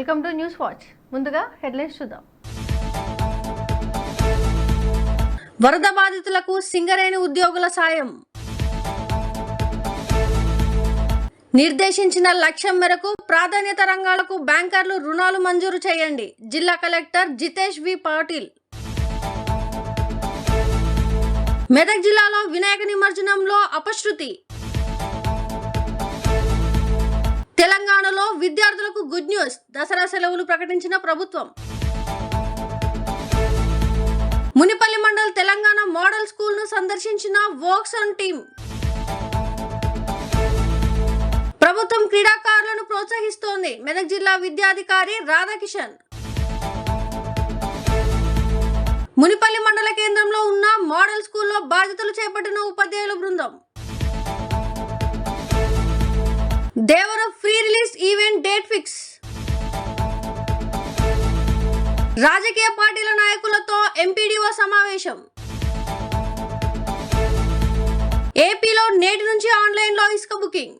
Welcome to news watch. ముందుగా headlines చూద్దాం. వరద బాధితులకు సింగరేణి ఉద్యోగుల సాయం. నిర్దేశించిన లక్ష్యం మేరకు ప్రాధాన్యత రంగాలకు బ్యాంకర్లు రుణాలు మంజూరు చేయండి. జిల్లా కలెక్టర్ జితేష్ వి పాటిల్. మెదక్ జిల్లాలో వినాయక నిమజ్జనంలో అపశృతి. విద్యార్థులకు గుడ్ న్యూస్. దసరా సెలవులు ప్రకటించిన ప్రభుత్వం. మునిపల్లి మండల్ తెలంగాణ మోడల్ స్కూల్ను సందర్శించిన వోక్సన్ టీం. ప్రభుత్వం క్రీడాకారులను ప్రోత్సహిస్తోంది. మెదక్ జిల్లా విద్యాధికారి రాధాకిషన్. మునిపల్లి మండల కేంద్రంలో ఉన్న మోడల్ స్కూల్లో బాధ్యతలు చేపట్టిన ఉపాధ్యాయుల బృందం. రాజకీయ పార్టీల నాయకులతో ఎంపీడీఓ సమావేశం. ఏపీలో నేటి నుంచి ఆన్లైన్లో ఇసుక బుకింగ్.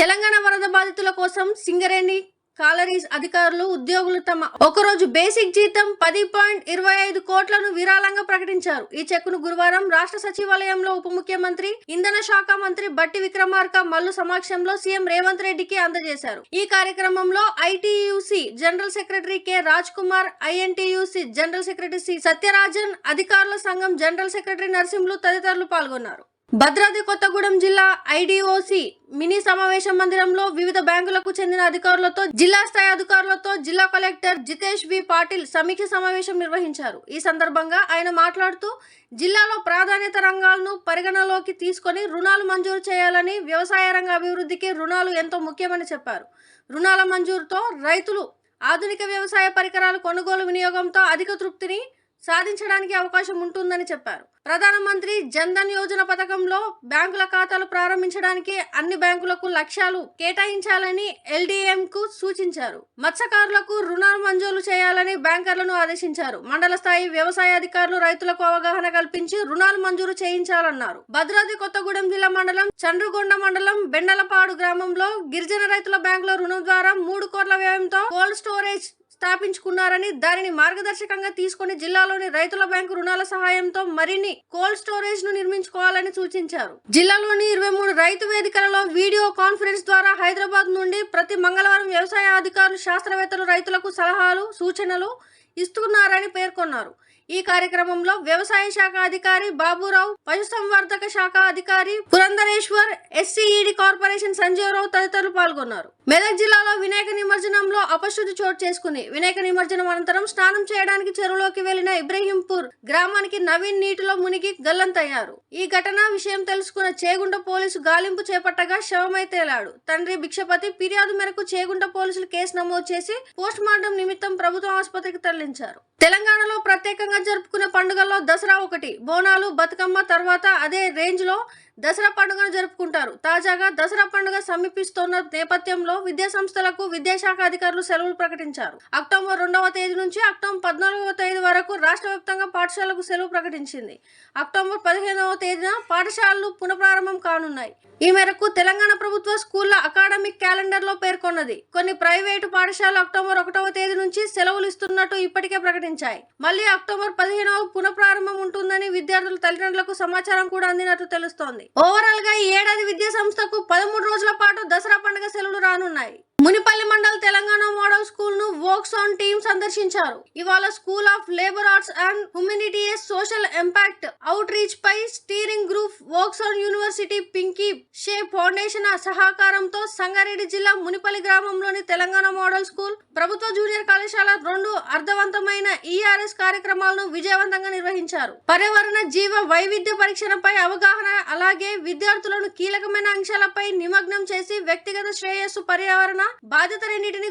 తెలంగాణ వరద బాధితుల కోసం సింగరేణి కాలరీస్ అధికారులు ఉద్యోగులు తమ ఒకరోజు బేసిక్ జీతం పది పాయింట్ ఇరవై ఐదు కోట్లను విరాళంగా ప్రకటించారు. ఈ చెక్కును గురువారం రాష్ట్ర సచివాలయంలో ఉప ముఖ్యమంత్రి ఇంధన శాఖ మంత్రి బట్టి విక్రమార్క మల్లు సమక్షంలో సీఎం రేవంత్ రెడ్డికి అందజేశారు. ఈ కార్యక్రమంలో ITUC general secretary K. Raj Kumar INTUC general secretary C. Satyarajan అధికారుల సంఘం జనరల్ సెక్రటరీ నరసింహులు తదితరులు పాల్గొన్నారు. భద్రాద్రి కొత్తగూడెం జిల్లా ఐడిఓసి మినీ సమావేశ మందిరంలో వివిధ బ్యాంకులకు చెందిన అధికారులతో జిల్లా స్థాయి అధికారులతో జిల్లా కలెక్టర్ జితేష్ వి పాటిల్ సమీక్ష సమావేశం నిర్వహించారు. ఈ సందర్భంగా ఆయన మాట్లాడుతూ జిల్లాలో ప్రాధాన్యత రంగాలను పరిగణలోకి తీసుకొని రుణాలు మంజూరు చేయాలని వ్యవసాయ రంగ అభివృద్ధికి రుణాలు ఎంతో ముఖ్యమని చెప్పారు. రుణాల మంజూరుతో రైతులు ఆధునిక వ్యవసాయ పరికరాల కొనుగోలు వినియోగంతో అధిక తృప్తిని సాధించడానికి అవకాశం ఉంటుందని చెప్పారు. ప్రధానమంత్రి జన్ధన్ యోజన పథకంలో బ్యాంకుల ఖాతాలు ప్రారంభించడానికి అన్ని బ్యాంకులకు లక్ష్యాలు కేటాయించాలని ఎల్డీఎం కు సూచించారు. మత్స్యకారులకు రుణాలు మంజూరు చేయాలని బ్యాంకర్లను ఆదేశించారు. మండల స్థాయి వ్యవసాయ అధికారులు రైతులకు అవగాహన కల్పించి రుణాలు మంజూరు చేయించాలన్నారు. భద్రాద్రి కొత్తగూడెం జిల్లా మండలం చండ్రుగొండ మండలం బెండలపాడు గ్రామంలో గిరిజన రైతుల బ్యాంకుల రుణం ద్వారా మూడు కోట్ల వ్యయంతో కోల్డ్ స్టోరేజ్ స్థాపించుకున్నారని దానిని మార్గదర్శకంగా తీసుకుని జిల్లాలోని రైతుల బ్యాంకు రుణాల సహాయంతో మరిన్ని కోల్డ్ స్టోరేజ్ను నిర్మించుకోవాలని సూచించారు. జిల్లాలోని ఇరవై మూడు రైతు వేదికలలో వీడియో కాన్ఫరెన్స్ ద్వారా హైదరాబాద్ నుండి ప్రతి మంగళవారం వ్యవసాయ అధికారులు శాస్త్రవేత్తలు రైతులకు సలహాలు సూచనలు ఇస్తున్నారని పేర్కొన్నారు. ఈ కార్యక్రమంలో వ్యవసాయ శాఖ అధికారి బాబురావు పశుసంవర్ధక శాఖ అధికారి పురంధరేశ్వర్ ఎస్సీఈడి కార్పొరేషన్ సంజీవరావు తదితరులు పాల్గొన్నారు. మెదక్ జిల్లాలో వినాయక నిమజ్జనంలో అపశృతి చోటు చేసుకుంది వినాయక నిమజ్జనం అనంతరం స్నానం చేయడానికి చెరువులోకి వెళ్ళిన ఇబ్రహీంపూర్ గ్రామానికి నవీన్ నీటిలో మునిగి గల్లంతయ్యారు. ఈ ఘటన విషయం తెలుసుకున్న చేగుంట పోలీసు గాలింపు చేపట్టగా శవమై తేలాడు. తండ్రి భిక్షపతి ఫిర్యాదు మేరకు చేగుంట పోలీసులు కేసు నమోదు చేసి పోస్ట్ మార్టం నిమిత్తం ప్రభుత్వ ఆసుపత్రికి తరలించారు. తెలంగాణలో ప్రత్యేకంగా జరుపుకునే పండుగల్లో దసరా ఒకటి బోనాలు బతుకమ్మ తర్వాత అదే రేంజ్లో దసరా పండుగను జరుపుకుంటారు. తాజాగా దసరా పండుగ సమీపిస్తున్న నేపథ్యంలో విద్యా సంస్థలకు విద్యాశాఖ అధికారులు సెలవులు ప్రకటించారు. అక్టోబర్ రెండవ తేదీ నుంచి అక్టోబర్ పద్నాలుగవ తేదీ వరకు రాష్ట్ర వ్యాప్తంగా పాఠశాలకు సెలవు ప్రకటించింది. అక్టోబర్ పదిహేనవ తేదీన పాఠశాలలు పునఃప్రారంభం కానున్నాయి. ఈ మేరకు తెలంగాణ ప్రభుత్వ స్కూళ్ళ అకాడమిక్ క్యాలెండర్లో పేర్కొన్నది. కొన్ని ప్రైవేటు పాఠశాలలు అక్టోబర్ ఒకటవ తేదీ నుంచి సెలవులు ఇస్తున్నట్టు ఇప్పటికే ప్రకటించాయి. మళ్ళీ అక్టోబర్ పదిహేనవ పునఃప్రారంభం ఉంటుందని విద్యార్థుల తల్లిదండ్రులకు సమాచారం కూడా అందినట్లు తెలుస్తోంది. ఓవరాల్గా ఈ ఏడాది విద్యా సంస్థకు పదమూడు రోజుల పాటు దసరా పండుగ సెలవులు రానున్నాయి. మునిపల్లి మండల్ తెలంగాణ మోడల్ స్కూల్ను వర్క్స్ ఆన్ టీమ్ సందర్శించారు. ఇవాళ school of labour arts and humanities social impact out reach pi steering group works on university Pinky Shay foundation సహకారంతో సంగారెడ్డి జిల్లా మునిపల్లి గ్రామంలోని తెలంగాణ మోడల్ స్కూల్ ప్రభుత్వ జూనియర్ కళాశాల రెండు అర్థవంతమైన ఈఆర్ఎస్ కార్యక్రమాలను విజయవంతంగా నిర్వహించారు. పర్యావరణ జీవ వైవిధ్య పరీక్షలపై అవగాహన అలాగే విద్యార్థులను కీలకమైన అంశాలపై నిమగ్నం చేసి వ్యక్తిగత శ్రేయస్సు పర్యావరణ బాధ్యత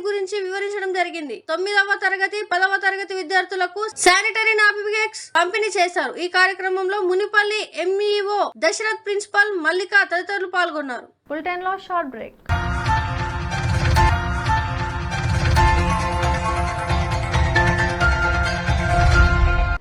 గురించి వివరించడం జరిగింది. తొమ్మిదవ తరగతి పదవ తరగతి విద్యార్థులకు శానిటరీ నాప్కిన్స్ పంపిణీ చేశారు. ఈ కార్యక్రమంలో మునిపల్లి ఎంఈఓ దశరథ్ ప్రిన్సిపల్ మల్లిక తదితరులు పాల్గొన్నారు. బులెటిన్లో short break.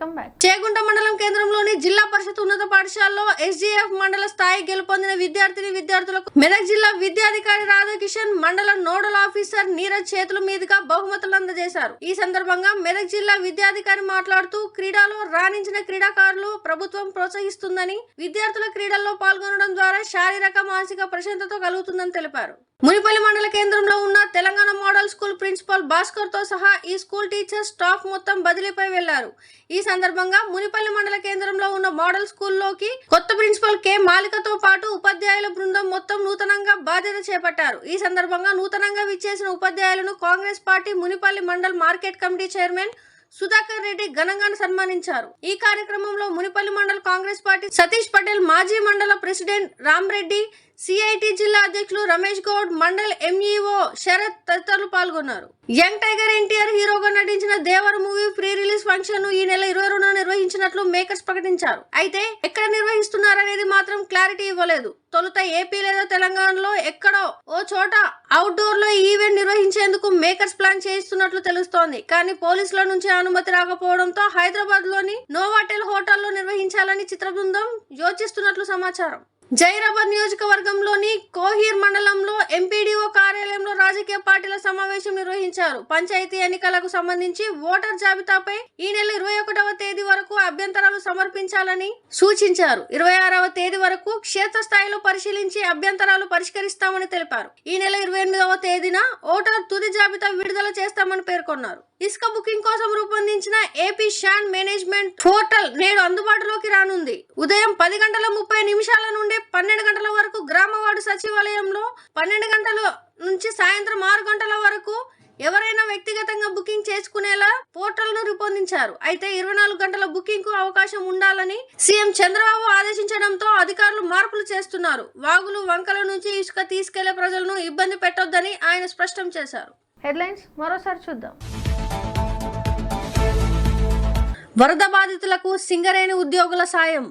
Welcome back Chegunta మండలం కేంద్రంలోని జిల్లా పరిషత్ ఉన్నత పాఠశాలలో ఎస్జీఎఫ్ మండల స్థాయి గెలుపొందిన విద్యార్థిని విద్యార్థులకు మెదక్ జిల్లా విద్యాధికారి రాధాకిషన్ మండల నోడల్ ఆఫీసర్ నీరజ్ చేతుల మీదుగా బహుమతులు అందజేశారు. ఈ సందర్భంగా మెదక్ జిల్లా విద్యాధికారి మాట్లాడుతూ క్రీడలో రాణించిన క్రీడాకారులు ప్రభుత్వం ప్రోత్సహిస్తుందని విద్యార్థుల క్రీడల్లో పాల్గొనడం ద్వారా శారీరక మానసిక ప్రశాంతత కలుగుతుందని తెలిపారు. మునిపల్లి మండల కేంద్రంలో ఉన్న తెలంగాణ మోడల్ స్కూల్ ప్రిన్సిపల్ భాస్కర్తో సహా ఈ స్కూల్ టీచర్స్ స్టాఫ్ మొత్తం బదిలీపై వెళ్ళారు. ఈ సందర్భంగా మునిపల్లి మండల కేంద్రంలో ఉన్న మోడల్ స్కూల్లోకి కొత్త ప్రిన్సిపల్ కె. మాలికతో పాటు ఉపాధ్యాయుల బృందం మొత్తం నూతనంగా బాధ్యత చేపట్టారు. ఈ సందర్భంగా నూతనంగా విచ్చేసిన ఉపాధ్యాయులను Congress party Munipalli mandal market committee chairman Sudhakar Reddy ఘనంగా సన్మానించారు. ఈ కార్యక్రమంలో మునిపల్లి మండల కాంగ్రెస్ పార్టీ సతీష్ పటేల్ మాజీ మండల ప్రెసిడెంట్ రామ్ రెడ్డి సిఐటి జిల్లా అధ్యక్షులు రమేష్ గౌడ్ మండల్ ఎంఈఓ శరత్ తదితరులు పాల్గొన్నారు. యంగ్ టైగర్ ఎన్టీఆర్ హీరోగా నటించిన దేవర్ మూవీ ప్రీ రిలీజ్ ఫంక్షన్ను ఈ నెల ఇరవై రెండున నిర్వహించినట్లు మేకర్స్ ప్రకటించారు. అయితే ఎక్కడ నిర్వహిస్తున్నారనేది మాత్రం క్లారిటీ ఇవ్వలేదు. తొలుత ఏపీ లేదా తెలంగాణలో ఎక్కడో ఓ చోట అవుట్డోర్లో ఈవెంట్ నిర్వహించేందుకు మేకర్స్ ప్లాన్ చేయిస్తున్నట్లు తెలుస్తోంది. కానీ పోలీసుల నుంచి అనుమతి రాకపోవడంతో హైదరాబాద్లోని నోవాటెల్ హోటల్లో నిర్వహించాలని చిత్ర బృందం యోచిస్తున్నట్లు సమాచారం. జైరాబాద్ నియోజకవర్గంలోని కోహీర్ మండలంలో ఎంపీడీఓ కార్యాలయంలో రాజకీయ పార్టీల సమావేశం నిర్వహించారు. పంచాయతీ ఎన్నికలకు సంబంధించి ఓటర్ జాబితాపై ఈ నెల ఇరవై ఒకటవ తేదీ వరకు అభ్యంతరాలు సమర్పించాలని సూచించారు. ఇరవై ఆరవ తేదీ వరకు క్షేత్రస్థాయిలో పరిశీలించి అభ్యంతరాలు పరిష్కరిస్తామని తెలిపారు. ఈ నెల ఇరవై ఎనిమిదవ తేదీన ఓటర్ తుది జాబితా విడుదల చేస్తామని పేర్కొన్నారు. ఇసుక బుకింగ్ కోసం రూపొందించిన ఏపీ షాన్ మేనేజ్మెంట్ పోర్టల్ నేడు అందుబాటులోకి రానుంది. ఉదయం పది గంటల ముప్పై నిమిషాల నుండి పన్నెండు గంటల వరకు గ్రామవార్డు సచివాలయంలో పన్నెండు గంటల నుంచి సాయంత్రం ఆరు గంటల వరకు ఎవరైనా వ్యక్తిగతంగా బుకింగ్ చేసుకునేలా పోర్టల్ను రూపొందించారు. అయితే ఇరవై నాలుగు గంటల బుకింగ్కు అవకాశం ఉండాలని సీఎం చంద్రబాబు ఆదేశించడంతో అధికారులు మార్పులు చేస్తున్నారు. వాగులు వంకల నుంచి ఇసుక తీసుకెళ్ళే ప్రజలను ఇబ్బంది పెట్టొద్దని ఆయన స్పష్టం చేశారు. హెడ్లైన్స్ మరోసారి చూద్దాం. వరద బాధితులకు సింగరేణి ఉద్యోగుల సాయం.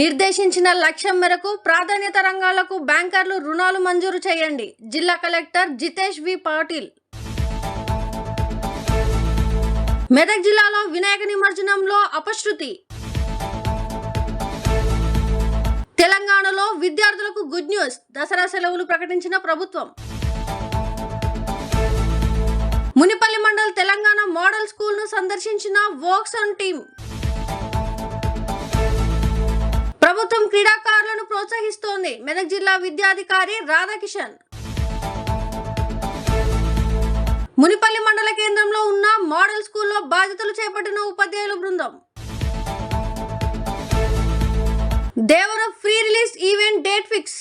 నిర్దేశించిన లక్ష్యం మేరకు ప్రాధాన్యత రంగాలకు బ్యాంకర్లు రుణాలు మంజూరు చేయండి. జిల్లా కలెక్టర్ జితేష్ వి పాటిల్. మెదక్ జిల్లాలో వినాయక నిమజ్జనంలో అపశృతి. తెలంగాణలో విద్యార్థులకు గుడ్ న్యూస్. దసరా సెలవులు ప్రకటించిన ప్రభుత్వం. మునిపల్లి మండల్ తెలంగాణ మోడల్ స్కూల్ను సందర్శించిన వోక్సన్ టీం. ప్రభుత్వం క్రీడాకారులను ప్రోత్సహిస్తోంది. మెదక్ జిల్లా విద్యాధికారి రాధాకిషన్. మునిపల్లి మండల కేంద్రంలో ఉన్న మోడల్ స్కూల్లో బాధ్యతలు చేపట్టిన ఉపాధ్యాయుల బృందం. Devara pre release event date fix.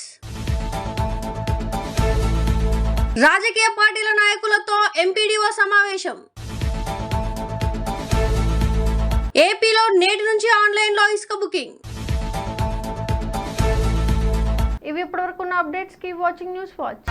రాజకీయ పార్టీల నాయకులతో ఎంపీడీఓ సమావేశం. ఏపీలో నేటి నుంచి ఆన్లైన్లో ఇసుక బుకింగ్. ఇవి ఇప్పటివరకు ఉన్న అప్డేట్స్. కి వాచింగ్ న్యూస్ వాచ్.